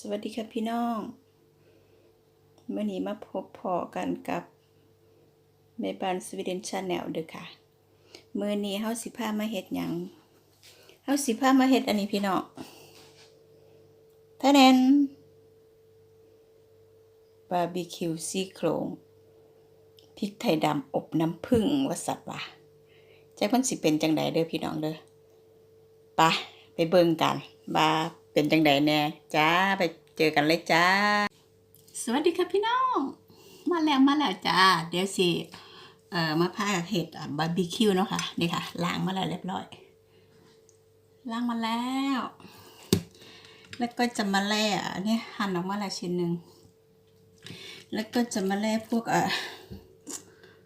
สวัสดีค่ะพี่น้องเมื่อนี้มาพบพอกันกับแม่บ้านสวีเดนชาแนลเด้อค่ะเมื่อนี้เฮาสิพามาเฮ็ดหยังเฮาสิพามาเฮ็ดอันนี้พี่น้องทะแนนบาร์บีคิวซี่โครงพริกไทยดำอบน้ำผึ้งว่าสัตว์ว่ะจักมันสิเป็นจังไดเด้อพี่น้องเด้อไปไปเบิ่งกันว่า เป็นจังไดแน่จ้าไปเจอกันเลยจ้า สวัสดีค่ะพี่น้อง มาแล้วมาแล้วจ้า เดี๋ยวสิเอ่อมาพาเห็ดอะบาร์บีคิวเนาะค่ะนี่ค่ะล้างมาแล้วเรียบร้อยล้างมาแล้ว แล้วก็จะมาแล่อันนี้หั่นออกมาแล้วชิ้นหนึ่งแล้วก็จะมาแล่พวกเอ่อ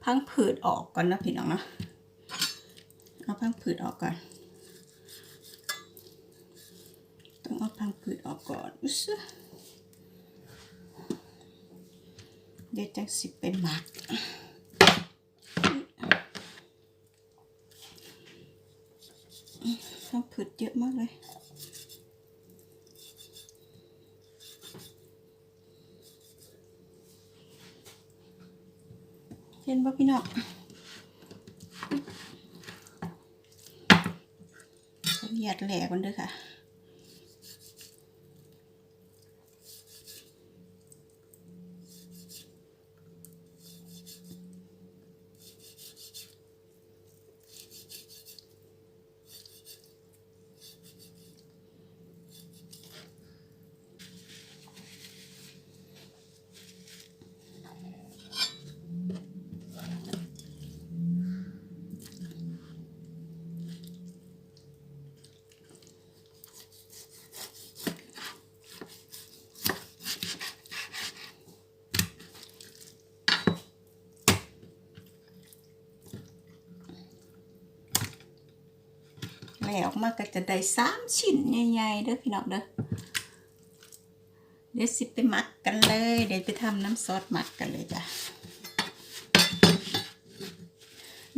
พังผืดออกก่อนนะพี่น้องเนาะเอาพังผืดออกก่อน ต้องเอาพังผืดออกก่อนอุ๊ยเดี๋ยวจะสิไปหมักพังผืดเยอะมากเลยเห็นป่ะพี่น้องขออนุญาตแหลกมันด้วยค่ะ แหลออกมาก็จะได้สามชิ้นใหญ่ๆเด้อพี่น้องเด้อเดี๋ยวสิไปหมักกันเลย เดี๋ยวไปทำน้ำซอสหมักกันเลยจ้ะ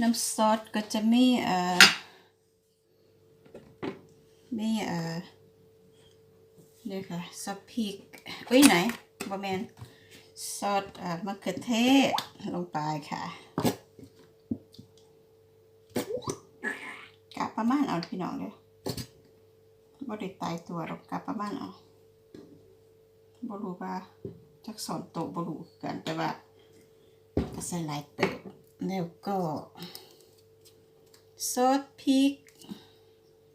น้ำซอสก็จะมีเอ่อมีเอ่อเนี่ค่ะซอสพริกอุ้ยไหนบะแมนซอสอ่อมะเขือเทศลงไปค่ะกะ ประมาณเอาพี่น้องเด้อบ่ได้ตายตัวหรอกกะประมาณเอาบ่รู้ว่าจักสอนโตบ่รู้กันแต่ว่าก็ใส่หลายเติบแล้วก็ซอสพริก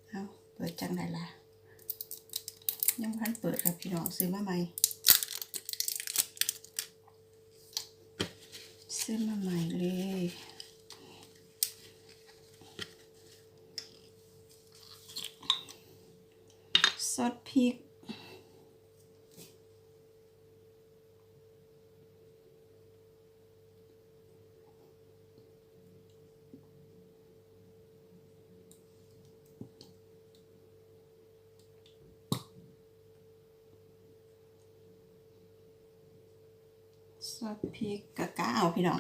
เอาเปิดจังไหนล่ะยังพันเปิดครับพี่น้องซื้อมาใหม่ซื้อมาใหม่เลย ซอสพริกซอสพริกกะกะเอาพี่น้อง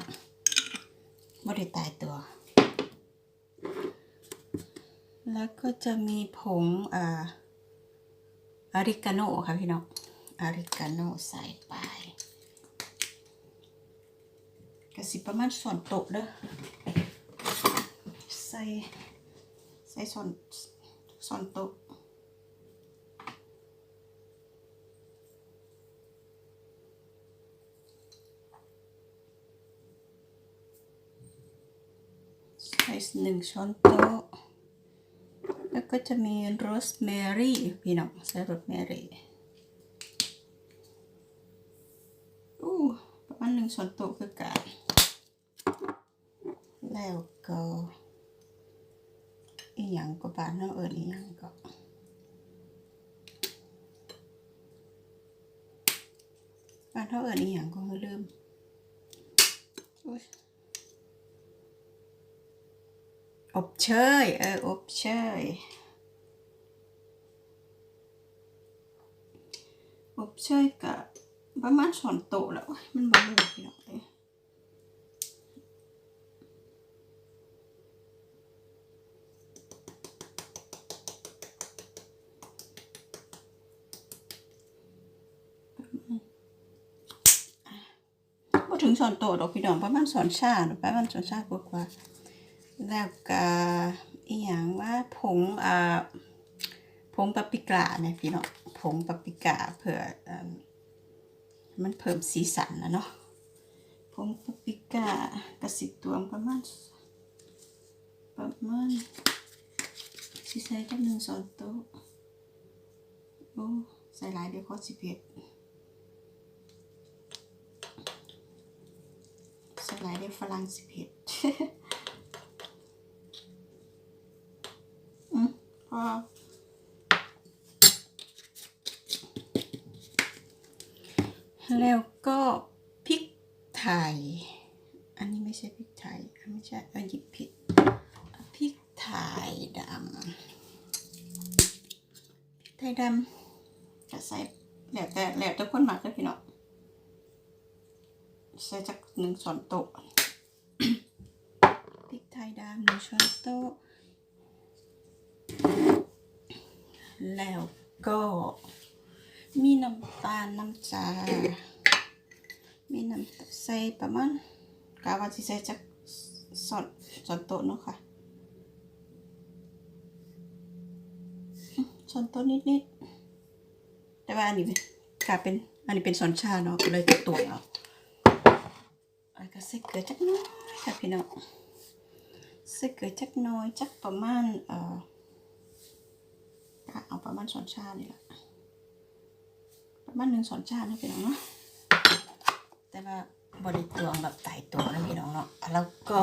ไม่ได้ตายตัว แล้วก็จะมีผงอ่า อาริกาโน่ค่ะพี่น้องอาริกาโน่ใส่ไปกระสิประมาณส่วนโต๊ะเด้อใส่ใส่ส่วนส่วนโต๊ะใส่หนึ่งช้อนโต๊ะ แล้วก็จะมีโรสแมรี่พี่น้องใส่โรสแมรี่อู้ประมาณหนึ่งช้อนโต๊ะคือกันแล้วก็อีหยังก็บานเนาะเอิญอีหยังก็บานเท่าเอิญอีหยังก็ลืมอุ๊ยอบเชยเอออบเชย อบเชยกัะประมาณสอนโตแล้ว มันบางเลยพี่น้องเลถึงสอนโตดอกพี่น้องประมาณสอนชาหรือประมาณสอนชากว่ากว่า แล้วก็อีอย่างว่าผงอ่าผงปาปิกาเนี่ยพี่น้อง ผงปาปริกาเพื่อมันเพิ่มสีสันนะเนาะผงปาปริกากระสิบตวงประมาณประมาณสิใส่จักหนึ่งสอนโต๊ะโอ้ใส่หลายเดี๋ยวขอสิเผ็ดสไลด์ได้ฝรั่งสิบเอ็ดอืมพอ แล้วก็พริกไทย อันนี้ไม่ใช่พริกไทย ไม่ใช่เอาหยิบผิดพริกไทยดำพริกไทยดำจะใส่แล้วแต่แล้วแต่คนหมักก็พี่น้องใส่จักหนึ่งช้อนโต๊ะพริกไทยดำหนึ่งช้อนโต๊ะแล้วก็ มีน้ำตาลน้ำจามีน้ำใส่ประมาณกะว่าสิใส่จักช้อนช้อนโต๊ะเนาะค่ะอืมช้อนโต๊ะนิดๆ แต่ว่าอันนี้กะเป็นอันนี้เป็นช้อนชาเนาะก็เลยตวงเอาแล้วก็ใส่เกลือจักน้อยค่ะพี่น้องใส่เกลือจักน้อยจักประมาณเอ่อเอาประมาณสอนชานี่แหละ ประมาณหนึ่งสอนชานะพี่น้องเนาะแต่ว่าบริตวงแบบไต่ตัวนะพี่น้องเนาะแล้วก็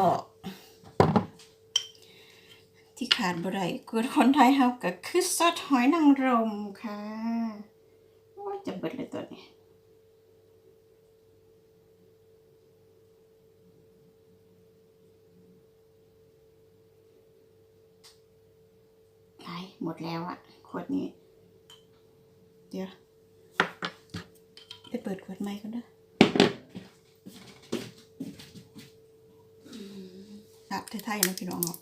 ที่ขาดบ่ได้คือคนไทยเฮาก็คือซอสหอยนางรมค่ะโอ้ยจะเบิดเลยตัวนี้หมดแล้วอะขวดนี้ เดี๋ยว ไปเปิดขวดใหม่ก่อนเด้ออืมแบบไทยๆนะพี่น้องเนาะ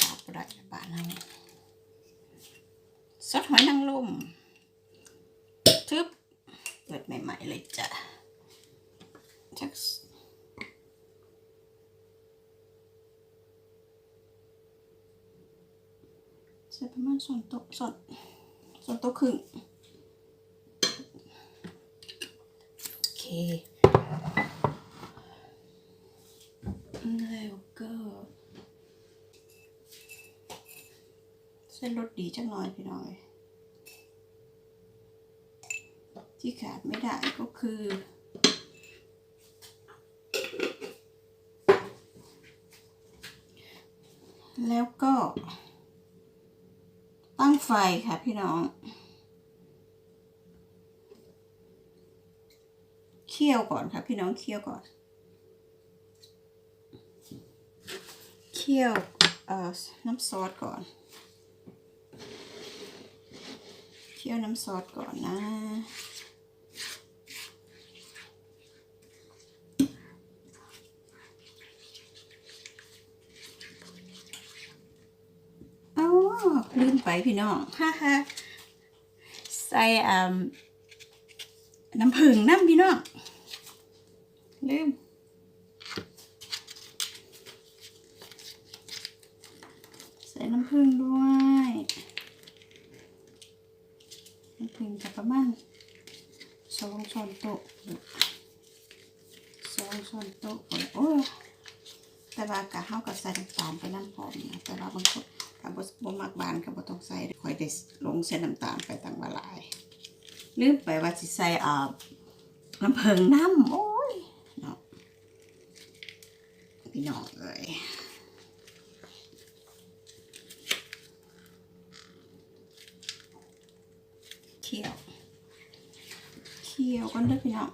ขาดบ่ได้บ้านเราซอสหอยนางรมทึบเปิดใหม่ๆเลยจ้ะจักใส่ประมาณส่วนโต๊ะส่วนส่วนโต๊ะครึ่งโอเค แล้วก็เส้นรสดีจังหน่อยพี่น้องเอ้ยที่ขาดไม่ได้ก็คือ แล้วก็ตั้งไฟค่ะพี่น้อง เคี่ยวก่อนค่ะ พี่น้องเคี่ยวก่อน เคี่ยวเอ่อน้ำซอสก่อน เคี่ยวน้ำซอสก่อนนะ อ๋อลืมไปพี่น้อง ฮ่าฮ่าใส่น้ำผึ้งน้ำพี่น้อง ลืมใส่น้ำผึ้งด้วยน้ำผึ้งจะประมาณสองช้อนโต๊ะสองช้อนโต๊ะโอ้แต่ว่ากะเฮาก็ใส่น้ำตาลไปน้ำพร้อมนะแต่ว่าบางคนถ้าบ่บ่มักหวานก็บ่ต้องใส่ค่อยได้ลงใส่น้ำตาลไปตั้งว่าหลายลืมไปว่าสิใส่อ่าน้ำผึ้งน้ำโอ้ยเนาะ พี่น้องเอ้ยเคี่ยวเคี่ยวกันด้อพี่น้อง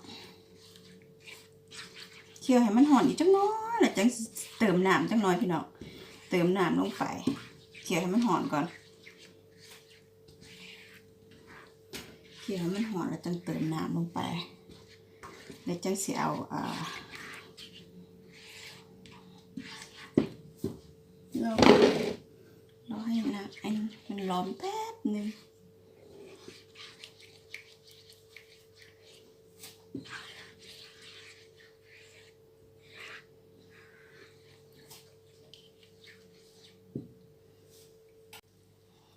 เคี่ยวให้มันหอนอีกจังน้อยแล้วจังเติมน้ำจังน้อยพี่น้องเติมน้ำลงไปเคี่ยวให้มันหอนก่อนเคี่ยวให้มันหอนแล้วจังเติมน้ำลงไปแล้วจังสิเอาอ่าเรา ล้อมแป๊บหนึ่ง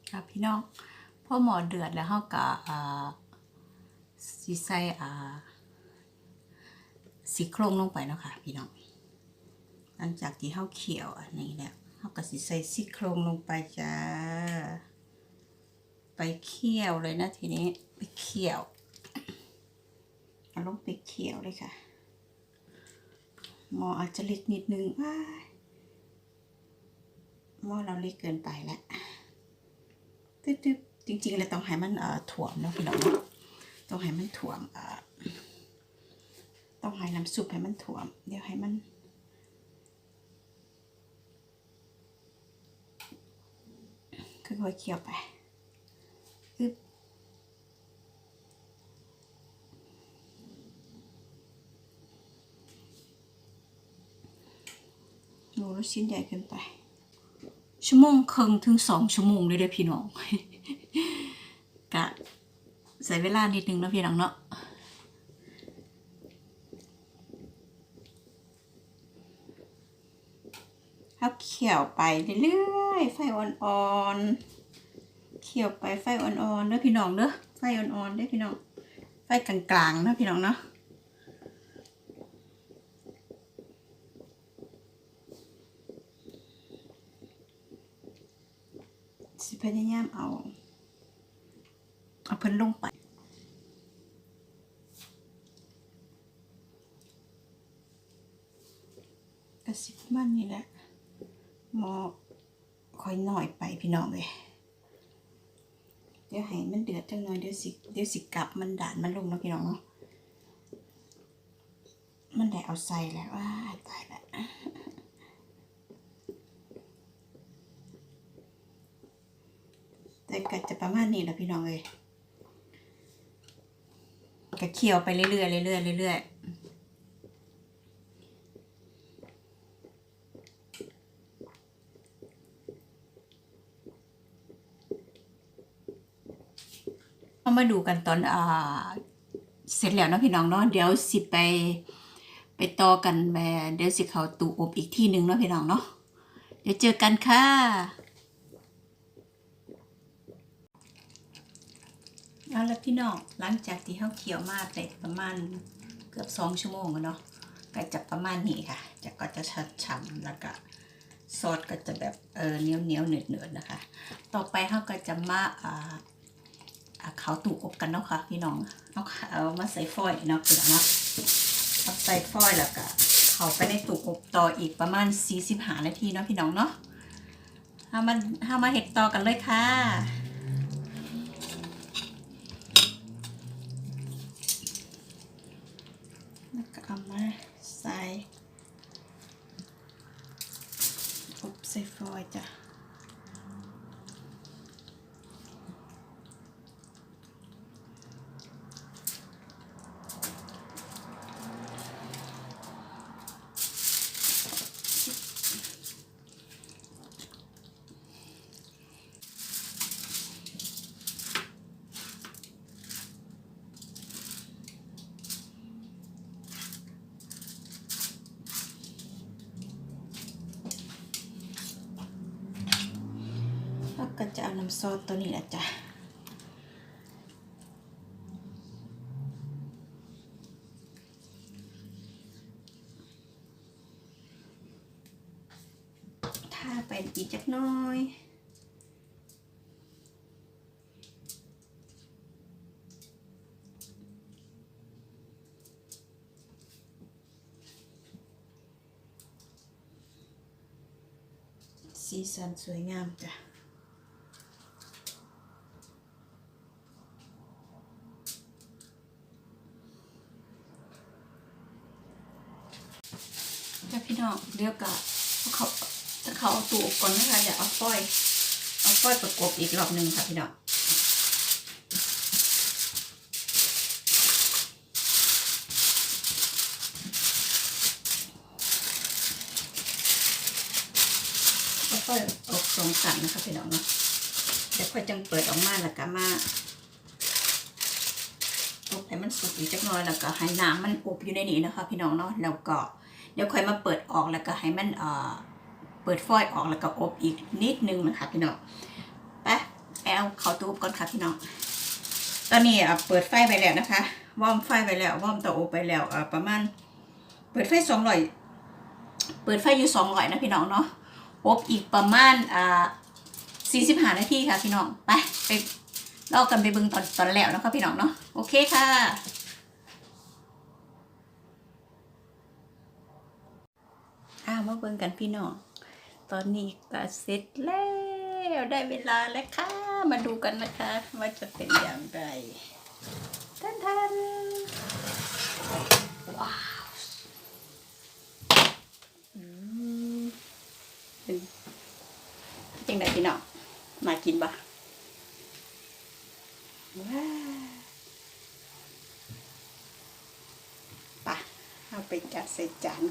ค่ะพี่น้องพ่อหมอเดือดแล้วเขากับสีซอะสีโครงลงไปแล้วค่ะพี่น้องหลังจากที่เขาเขียวอันนี้แล้วเขากับสีไซสีโครงลงไปจ้า ไปเคี่ยวเลยนะทีนี้ไปเคี่ยวเอาลงไปเคี่ยวเลยค่ะหม้ออาจจะเล็กนิดนึงว้าหม้อเราเล็กเกินไปแล้วตึ๊บจริงๆ แล้วต้องให้มันเอ่อถ่วมนะพี่น้องต้องให้มันถ่วมเอ่อต้องให้น้ำซุปให้มันถ่วม เดี๋ยวให้มันค่อยๆเคี่ยวไป อึบโอ้ลูกชิ้นใหญ่เกินไป ชั่วโมงครึ่งถึงสองชั่วโมงเลยเด้อพี่น้องกะใส่เวลานิดนึงนะพี่น้องเนาะเอาเคี่ยวไปเรื่อยๆ ไฟอ่อนๆ เคี่ยวไปไฟอ่อนๆเด้อพี่น้องเด้อไฟอ่อนๆเด้อพี่น้องไฟกลางๆเนะพี่น้องเนาะสิพยายามเอาเอาเพิ่นลงไปกระสิบมันนี่แหละหมอค่อยหน่อยไปพี่น้องเลย เดี๋ยวให้มันเดือดจังหน่อยเดี๋ยวสิเดี๋ยวสิกลับมันด่านมันลงเนาะพี่น้องเนาะมันได้เอาใส่แล้วว้าตายแล้วแต่ก็จะประมาณนี้แหละพี่น้องเลยก็เคี่ยวไปเรื่อยๆเรื่อยๆเรื่อยๆเอามา ดูกันตอนอ่าเสร็จแล้วเนาะพี่น้องเนาะเดี๋ยวสิไปไปต่อกันแม่เดี๋ยวสิเขาตู้อบอีกที่หนึ่งเนาะพี่น้องเนาะเดี๋ยวเจอกันค่ะเอาละพี่น้องหลังจากที่เขาเคี่ยวมาได้ประมาณเกือบสองชั่วโมงแล้วเนาะก็จะประมาณนี้ค่ะจะก็จะชัดฉ่ำแล้วก็ซอสก็จะแบบเออเหนียวเหนียวเนืดเนืดนะคะ ต่อไปเขาก็จะมาอ่า เขาตู้อบกันเนาะค่ะพี่น้องเอาเอามาใส่ฟอยล์เนาะพี่น้องเนาะเอาใส่ฟอยล์แล้วก็เขาไปในตู้อบต่ออีกประมาณ45นาทีเนาะพี่น้องเนาะเอามาเอามาเห็ดต่อกันเลยค่ะแล้วก็เอามาใส่อบใส่ฟอยล์จ้ะแล้วก็จะเอาน้ำ ซอสตัวนี้แหละจ้ะถ้าไปอีกจักน้อยสีสันสวยงามจ้ะ จ้าพี่น้อง เดี๋ยวกะเขาถ้าเขาเอาตู้อบก่อนนะคะเดี๋ยวเอาฝ้อย เอาฝ้อยประกบอีกรอบหนึ่งค่ะพี่น้องเอาฝ้อยออกสองสันนะคะพี่น้องเนาะเดี๋ยวค่อยจังเปิดออกมาแล้วก็มาอบให้มันสุกอีกจักหน่อยแล้วก็ให้น้ำมันอบอยู่ในนี้นะคะ พี่น้องเนาะแล้วก็ เดี๋ยวค่อยมาเปิดออกแล้วก็ให้มันเอ่อเปิดฟอยออกแล้วก็อบอีกนิดนึงนะคะพี่น้องไปแอลเขาตู้อบก่อนค่ะพี่น้องตอนนี้อะเปิดไฟไปแล้วนะคะวอมไฟไปแล้ววอมเตาอบไปแล้วอะประมาณ เปิดไฟสองร้อยเปิดไฟอยู่สองร้อยนะพี่น้องเนาะอบอีกประมาณอ่าสี่สิบห้านาทีค่ะพี่น้องไปไปล่ากันไปเบิ่งตอนตอนแล้วนะคะพี่น้องเนาะโอเคค่ะ อ้าวมาเบิ่งกันพี่น้อง ตอนนี้ก็เสร็จแล้วได้เวลาแล้วค่ะ มาดูกันนะคะ ว่าจะเป็นอย่างไรทันทันว้าวจังไดพี่น้อง มากินปะว้าไปะเอาไปจัดใส่จานกัน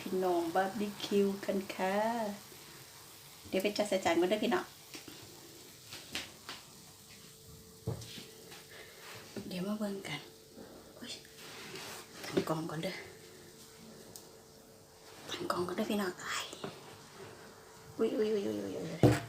พี่น้องบาร์บีคิวกันค่ะ เดี๋ยวไปจัดใส่จานกันด้วยพี่น้อง เดี๋ยวมาเบิ่งกันตั้งกองก่อนเด้อตั้งกองก่อนเด้อพี่น้องอุ้ยอุ้ยอุ้ยอุ้ยอุ้ย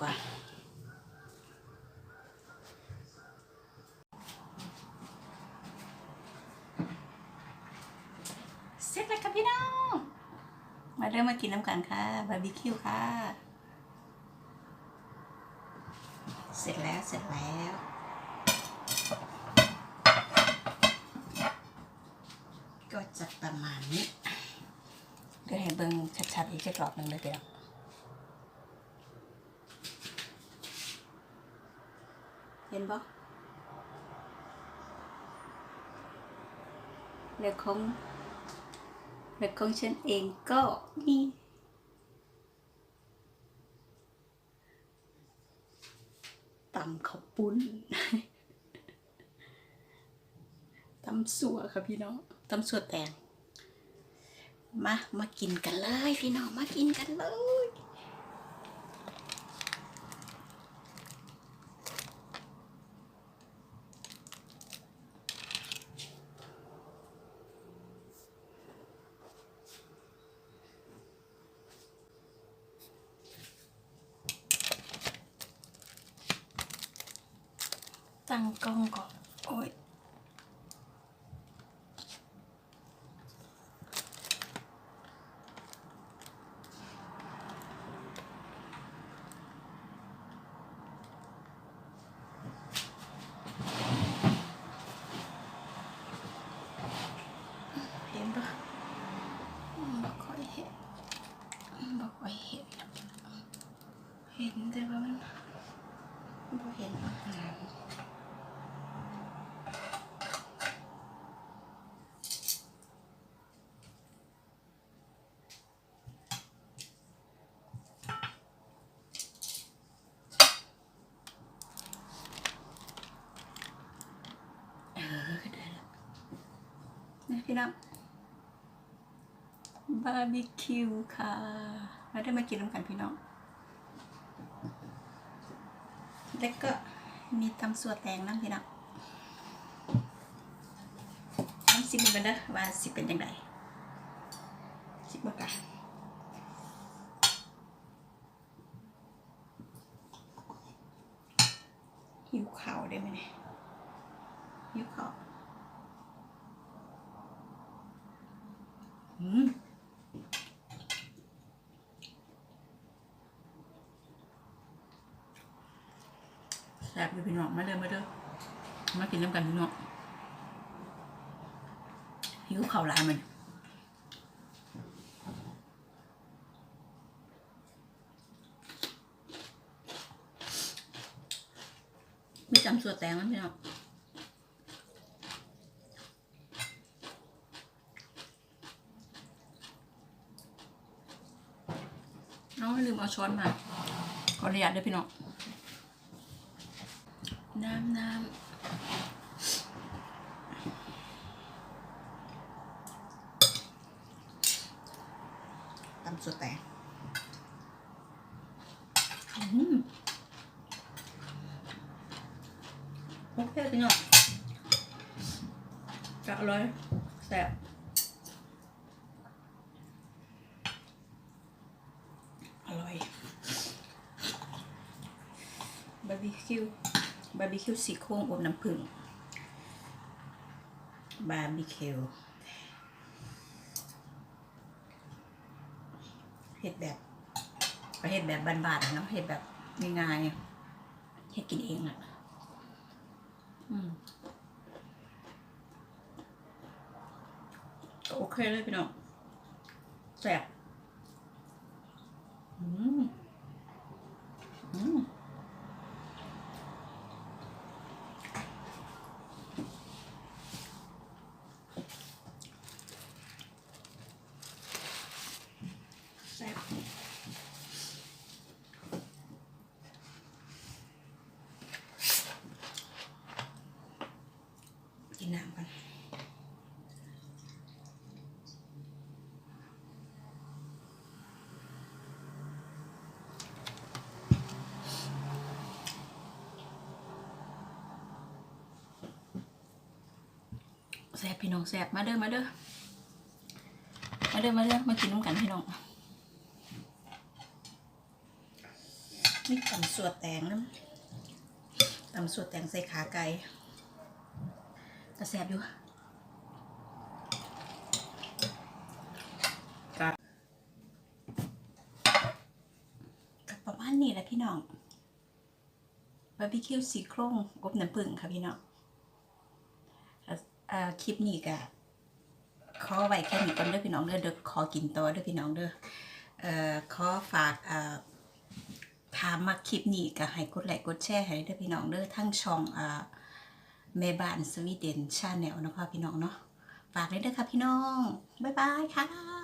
ก่อนเสร็จแล้วค่ะพี่น้อง มาเริ่มมากินน้ำกันค่ะบาร์บีคิวค่ะ เสร็จแล้วเสร็จแล้วก็จะประมาณนี้ เดี๋ยวให้เบิ่งชัดๆอีกสักรอบหนึ่งเลยเดี๋ยว ห็นปะแล้วของแล้วของฉันเองก็มีตำข้าวปุ้นตำสัวค่ะพี่น้องตำสัวแตงมา มากินกันเลย พี่น้อง มากินกันเลย ตั้งกล้องก่อน โอ้ย เห็นปะบ่ค่อยเห็นบ่ค่อยเห็น เห็นแต่ว่ามันบ่เห็นอาหารเออได้แล้วนี่พี่น้องบาร์บีคิวค่ะ แล้วได้มากินน้ำกันพี่น้อง แล้วก็มีตำสัวแตงน้ำพี่น้องน้ำซิมกันเด้อว่าสิเป็นยังไงสิบกะหิวข้าวได้ไหมเนี่ยหิวข้าว มาเด้อมาเด้อมากินน้ำกันเนาะหิวเข่าลายมันไม่จำส่วนแตงมันไม่เอาน้องไม่ลืมเอาช้อนมาขออนุญาตด้วยพี่น้อง น้ำน้ำตำสุดแต่อืมโอ บาร์บีคิวสีโครงอบน้ำผึ้งบาร์บีคิวเห็ดแบบเห็ดแบบบานๆเนาะเห็ดแบบง่ายๆเห็ดกินเองอะ่ะอืมก็โอเคเลยพี่น้องแซ่บอืม อืม แซ่บ กินน้ำกันแซ่บพี่น้องแซ่บมาเด้อมาเด้อมาเด้อมาเด้อมากินน้ำกันพี่น้องมีตำสวดแตงน้ำตำสวดแตงใส่ขาไก่ กระแซบอยู่กับกับประมาณนี้แหละพี่น้องบาร์บีคิวสีโครงอบน้ำผึ้งค่ะพี่น้องอะอ่าคลิปนี้ก็ขอไว้แค่นี้ก่อนเด้อพี่น้องเด้อเดี๋ยวขอกินต่อเด้อพี่น้องเด้อเอ่อขอฝากอ่าถามมาคลิปนี้ก็ให้กดไลค์กดแชร์ให้เด้อพี่น้องเด้อทั้งช่องอ่า แม่บ้านสวีเดนชาแนลนะคะพี่น้องเนาะฝากเลยเด้อค่ะพี่น้อง บ๊ายบายค่ะ